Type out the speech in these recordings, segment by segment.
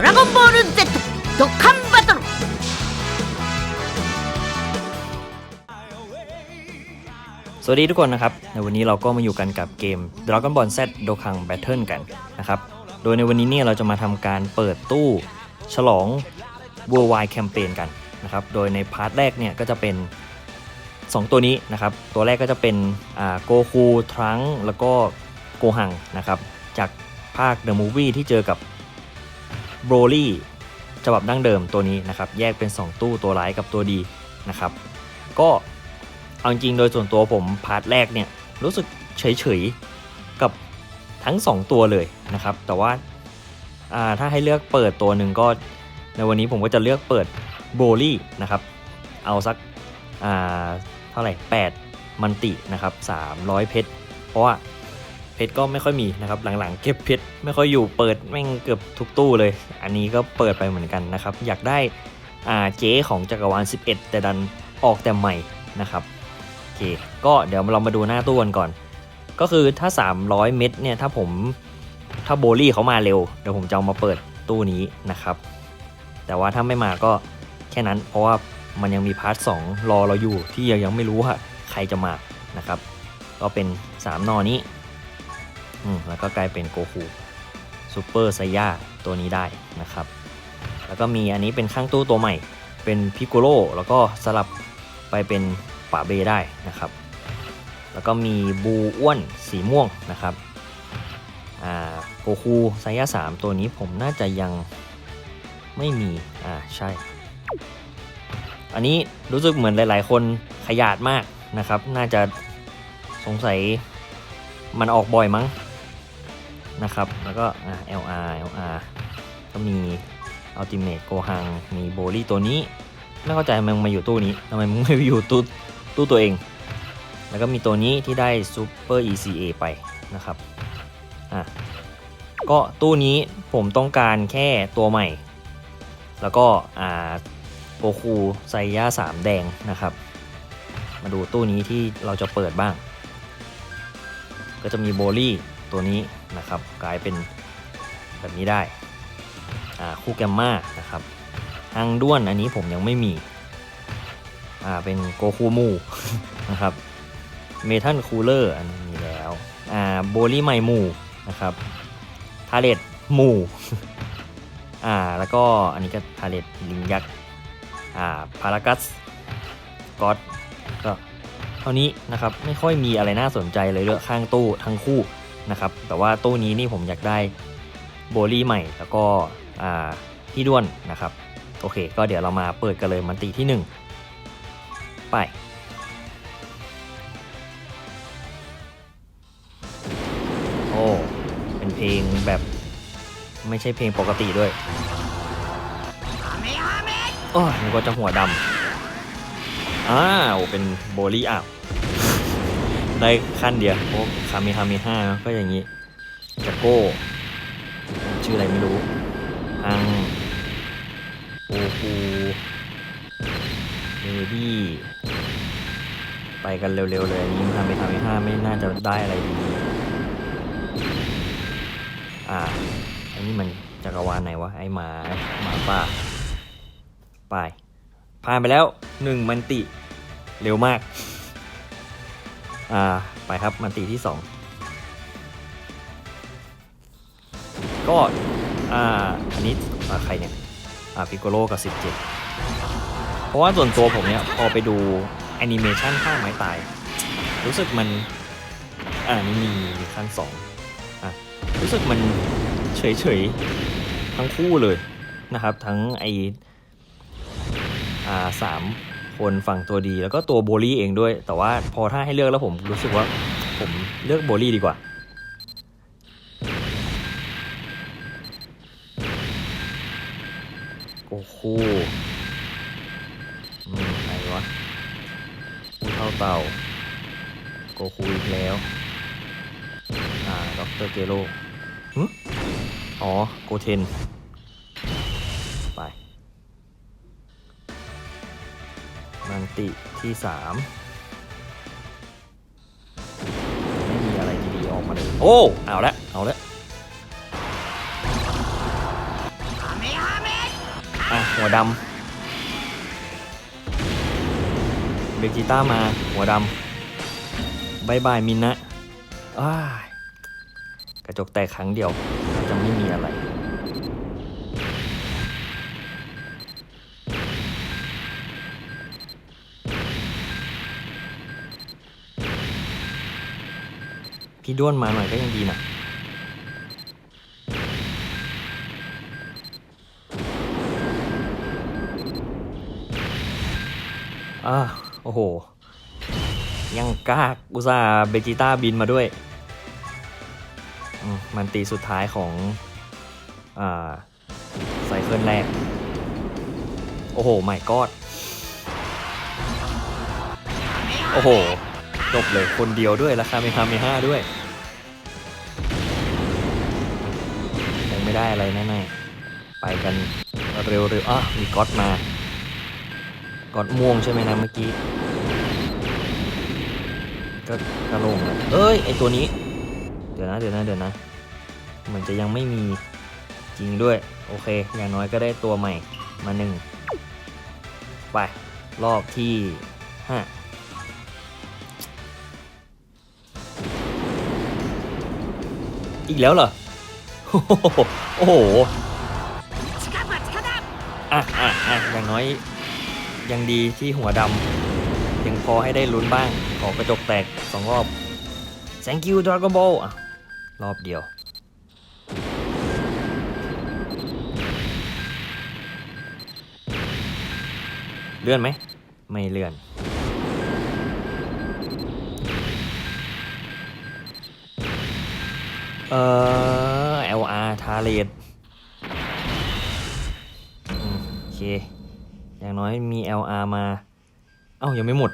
ドラゴンボール Z ドカンバトル สวัสดีทุกคนนะครับ ในวันนี้เราก็มาอยู่กันกับเกม Dragon Ball Z Dokkan Battle กันนะครับ โดยในวันนี้เนี่ยเราจะมาทำการเปิดตู้ฉลอง Worldwide Campaign กันนะครับ โดยในพาร์ทแรกเนี่ยก็จะเป็น 2 ตัวนี้นะครับ ตัวแรกก็จะเป็นโกคูทรังแล้วก็โกหังนะครับ จากภาค The Movie ที่เจอกับ โบรลี่ฉบับดั้งเดิมตัวนี้นะครับ แยกเป็น 2 ตู้ตัวร้ายกับตัวดีนะครับ ก็เอาจริงโดยส่วนตัวผมพาร์ทแรกเนี่ยรู้สึกเฉยๆ กับทั้ง 2 ตัวเลยนะครับ แต่ว่าอ่าถ้าให้เลือกเปิดตัวหนึ่งก็ในวันนี้ผมก็จะเลือกเปิดโบลี่นะครับ เอาสักอ่าเท่าไหร่ 8 มันตินะครับ 300 เพชร เพราะว่า เพชรก็ไม่ค่อยมีนะครับ หลังๆ เก็บเพชรไม่ค่อยอยู่เปิดแม่งเกือบทุกตู้เลย อันนี้ก็เปิดไปเหมือนกันนะครับ อยากได้อ่าเจ๊ของจักรวาล 11 แต่ดันออกแต่ใหม่นะครับโอเคก็เดี๋ยวเรามาดูหน้าตู้กันก่อน ก็คือถ้า 300 เม็ดเนี่ยถ้าผมถ้าโบลี่เขามาเร็วเดี๋ยวผมจะเอามาเปิดตู้นี้นะครับ แต่ว่าถ้าไม่มาก็แค่นั้น เพราะว่ามันยังมีพาร์ท 2 รอเราอยู่ที่ยังยังไม่รู้ว่าใครจะมานะครับ ก็เป็น 3 นอนี้ อืมแล้วก็กลายเป็นโกคูซูเปอร์ไซย่าตัวนี้ได้นะครับ แล้วก็มีอันนี้เป็นข้างตู้ตัวใหม่ เป็นพิกโกโลแล้วก็สลับไปเป็นป่าเบได้นะครับ แล้วก็มีบูอ้วนสีม่วงนะครับโกคูไซย่าสามตัวนี้ผมน่าจะยังไม่มี อ่า ใช่ อันนี้รู้สึกเหมือนหลาย ๆ คนขยาดมากนะครับ น่าจะสงสัยมันออกบ่อยมั้ง นะครับ แล้วก็ LR LR ก็มี Ultimate โกหัง มีโบลี่ตัวนี้ ไม่เข้าใจมันมาอยู่ตู้นี้ทำไมมึงไม่อยู่ตู้ตู้ตัวเอง แล้วก็มีตัวนี้ที่ได้ Super ECA ไปนะครับ อะ ก็ตู้นี้ผมต้องการแค่ตัวใหม่ แล้วก็อ่าโกคูไซย่า3แดงนะครับ มาดูตู้นี้ที่เราจะเปิดบ้าง ก็จะมีโบลี่ ตัวนี้นะครับกลายเป็นแบบนี้ได้คู่แกมมานะครับทางด้วนอันนี้ผมยังไม่มีอ่าเป็นโกคูมูนะครับเมทัลคูลเลอร์อันนี้มีแล้วอ่าโบลี่ไมมูนะครับทาเลตมูอ่าแล้วก็อันนี้ก็ทาเลตลิงยักษ์อ่าพารากัสก็อตก็เท่านี้นะครับไม่ค่อยมีอะไรน่าสนใจเลยเลือกข้างตู้ทั้งคู่ นะครับ แต่ว่าตู้นี้นี่ผมอยากได้โบลี่ใหม่แล้วก็อ่าที่ด้วนนะครับ โอเค ก็เดี๋ยวเรามาเปิดกันเลยมันตีที่ 1 ไป โอ้ เป็นเพลงแบบไม่ใช่เพลงปกติด้วยโอ้ยนึกว่าจะหัวดำอ้าวเป็นโบลี่อะ ได้ขั้นเดียวโอ้คาเมฮาเมห้าก็อย่างนี้จะโก้ ชื่ออะไรไม่รู้อังโอคูเบบี้ไปกันเร็วๆเลยอันนี้ทำไปทำไปห้าไม่น่าจะได้อะไรดี อ่า อันนี้มันจักรวาลไหนวะ ไอหมาหมาป่า ไป ผ่านไปแล้วหนึ่งมันติ เร็วมาก อ่าไปครับมันติที่สองก็อ่าอันนี้อ่าใครเนี่ยอ่าพิโกโลกับ 17 เพราะว่าส่วนตัวผมเนี่ยพอไปดูแอนิเมชันข้างไม้ตาย รู้สึกมันอ่านี่มีมีขั้น2อะรู้สึกมันเฉยๆ ทั้งคู่เลยนะครับ ทั้งไออ่าสาม คนฝั่งตัวดี แล้วก็ตัวโบลี่เองด้วย แต่ว่าพอถ้าให้เลือกแล้วผมรู้สึกว่าผมเลือกโบลี่ดีกว่าโอ้โหอืมใครวะผู้เท่าเต่า โกคูอีกแล้ว อ่า ด็อกเตอร์เจโร่อ๋อ โกเทน ติที่สามไม่มีอะไรดีๆออกมาเลย โอ้ เอาละ เอาละอะหัวดำเบกิต้ามา หัวดำบายบายมินนะอ้ากระจกแตกครั้งเดียวจะไม่มีอะไร พี่ด้วนมาหน่อยก็ยังดีนะอ่าโอ้โห ยังกากอุตส่าเบจิต้าบินมาด้วยมมันตีสุดท้ายของอ่าไซเคิลแรก โอ้โหไม่กอด โอ้โห จบเลยคนเดียวด้วยราคาเมคาเมห้าด้วยยังไม่ได้อะไรแน่ๆไปกันเร็วๆอะมีก๊อตมาก๊อตม่วงใช่ไหมนะเมื่อกี้ก็กระโลงเลยเอ้ยไอตัวนี้ เดี๋ยวนะเดี๋ยวนะเดี๋ยวนะเหมือนจะยังไม่มีจริงด้วย โอเค อย่างน้อยก็ได้ตัวใหม่มาหนึ่งไป รอบที่ห้า อีกแล้วเหรอ โอ้โหอะอะอะอย่างน้อย ยังดีที่หัวดำยังพอให้ได้ลุ้นบ้างออกระจกแตกสองรอบ thank you Dragon Ball อะ รอบเดียว เลื่อนไหม ไม่เลื่อน เอ่อ LR ทาเลตโอเค อย่างน้อยมี LR มา เอ้า ยังไม่หมด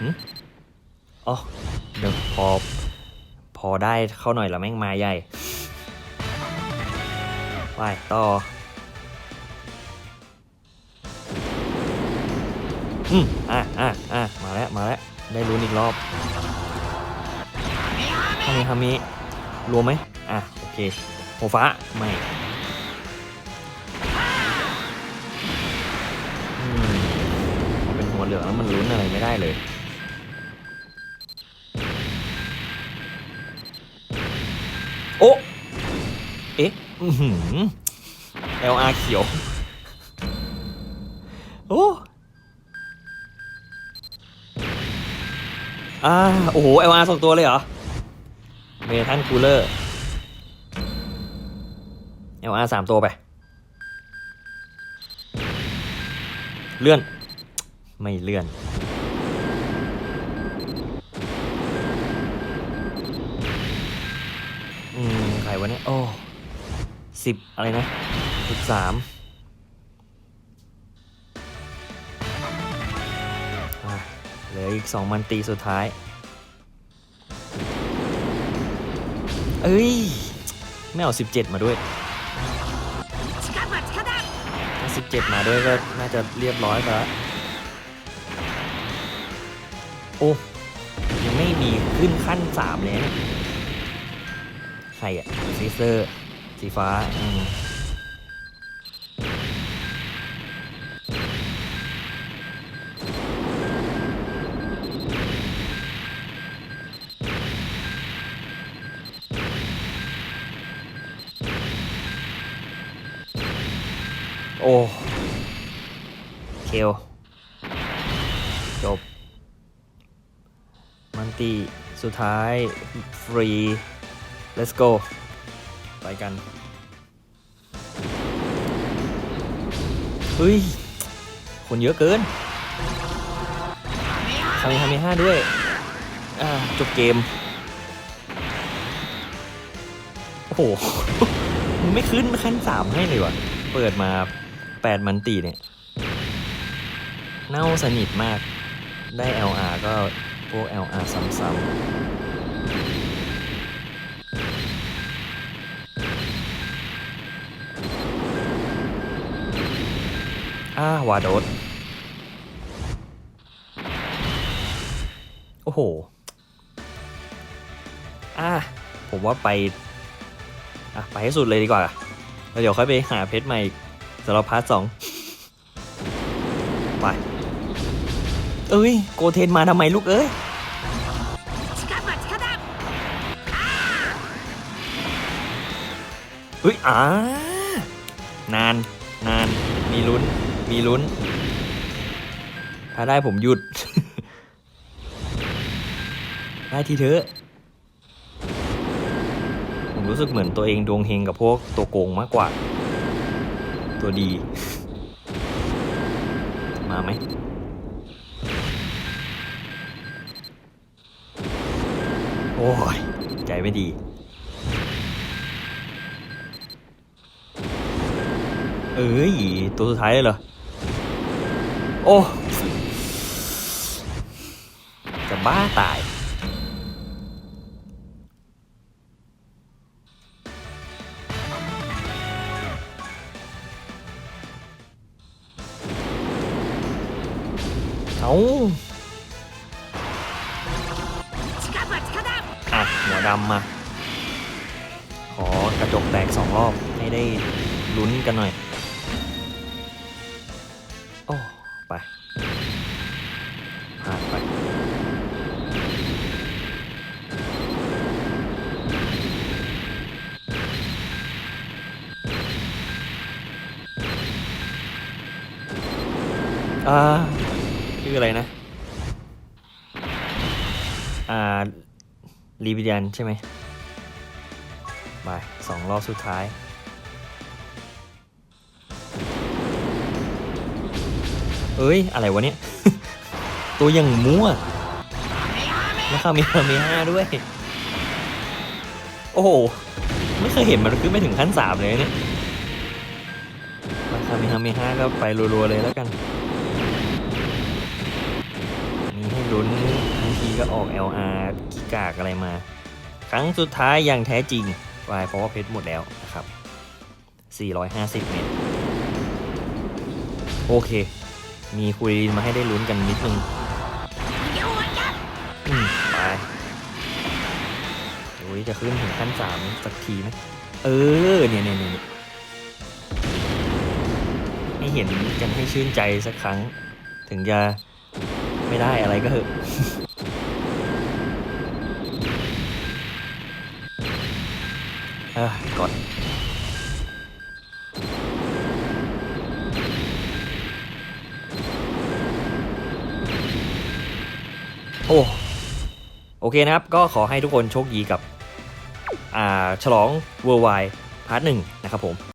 หืมอ๋อ เดี๋ยวพอ พอได้เข้าหน่อยละแม่งมาใหญ่ ไปต่อ อืมอะอะอะมาแล้วมาแล้วได้ลุ้นอีกรอบทามิฮามิรวมไหมอะโอเคโหฟ้าไม่มเป็นหัวเหลืองแล้วมันลุ้นอะไรไม่ได้เลยโอ้เอ๊ะอือหือ LR เขียว โอ้ อ่าโอ้โห LR สองตัวเลยเหรอ เมทันคูลเลอร์ LR สามตัวไป เลื่อน ไม่เลื่อนอืมใครวะเนี่ย โอ้สิบอะไรนะสิบสาม เหลืออีก 2 มันตีสุดท้าย เอ้ย ไม่เอา 17 มาด้วยถ้า17 มาด้วยก็น่าจะเรียบร้อยแล้ว โอ้ ยังไม่มีขึ้นขั้น 3 เลยนะใครอะซีเซอร์ สีฟ้า อืม โอ้เคลจบ มันตีสุดท้าย ฟรี let's go ไปกัน เฮ้ย คนเยอะเกินทำไมทำไมห้าด้วย อ่า จบเกม โอ้โหมันไม่ขึ้นขั้นสามให้เลยวะเปิดมา แปดมันตีเนี่ย เน่าสนิทมาก ได้ LR ก็พวก LR ซ้ำๆอ่าวาโดสโอ้โห อะ ผมว่าไป อะ ไปให้สุดเลยดีกว่า แล้วเดี๋ยวค่อยไปหาเพชรใหม่อีก สำหรับพาร์ทสองไป เอ้ย โกเทนมาทำไมลูกเอ้ยเฮ้ยอ่านาน นาน มีลุ้น มีลุ้น ถ้าได้ผมหยุด ได้ทีเถอะ ผมรู้สึกเหมือนตัวเองดวงเฮงกับพวกตัวโกงมากกว่า ตัวดี มาไหมโอ้ย ใจไม่ดี เอ้ย ตัวสุดท้ายเลยเหรอ โอ้ จะบ้าตาย เอาอะหัวดำมา ขอกระจกแตกสองรอบ ให้ได้ลุ้นกันหน่อย โอ้ไปไปอ่า ชื่ออะไรนะ อ่ารีวิเดียนใช่ไหมไปสองรอบสุดท้าย เอ้ย อะไรวะเนี่ย ตัวย่างมั่วแล้วคามีคามีห้าด้วย โอ้โห ไม่เคยเห็นมันขึ้นไม่ถึงขั้นสามเลยเนี่ยมาคามีคามีห้าก็ไปรัวๆเลยแล้วกัน มีให้ ลุ้นบางทีก็ออก LR กิกากอะไรมา ครั้งสุดท้ายอย่างแท้จริงวายเพราะว่าเพชรหมดแล้วนะครับ 450 เมตร โอเค มีคุยมาให้ได้ลุ้นกันนิดนึงไปโอ้ยจะขึ้นถึงขั้น 3 สักทีไหมเออ เนี่ยเนี่ยเนี่ยให้เห็นกันให้ชื่นใจสักครั้ง ถึงจะ ไม่ได้อะไรก็เถอะเออกดโอ้โอเคนะครับ ก็ขอให้ทุกคนโชคดีกับ อ่า ฉลอง Worldwide พาร์ทหนึ่งนะครับผม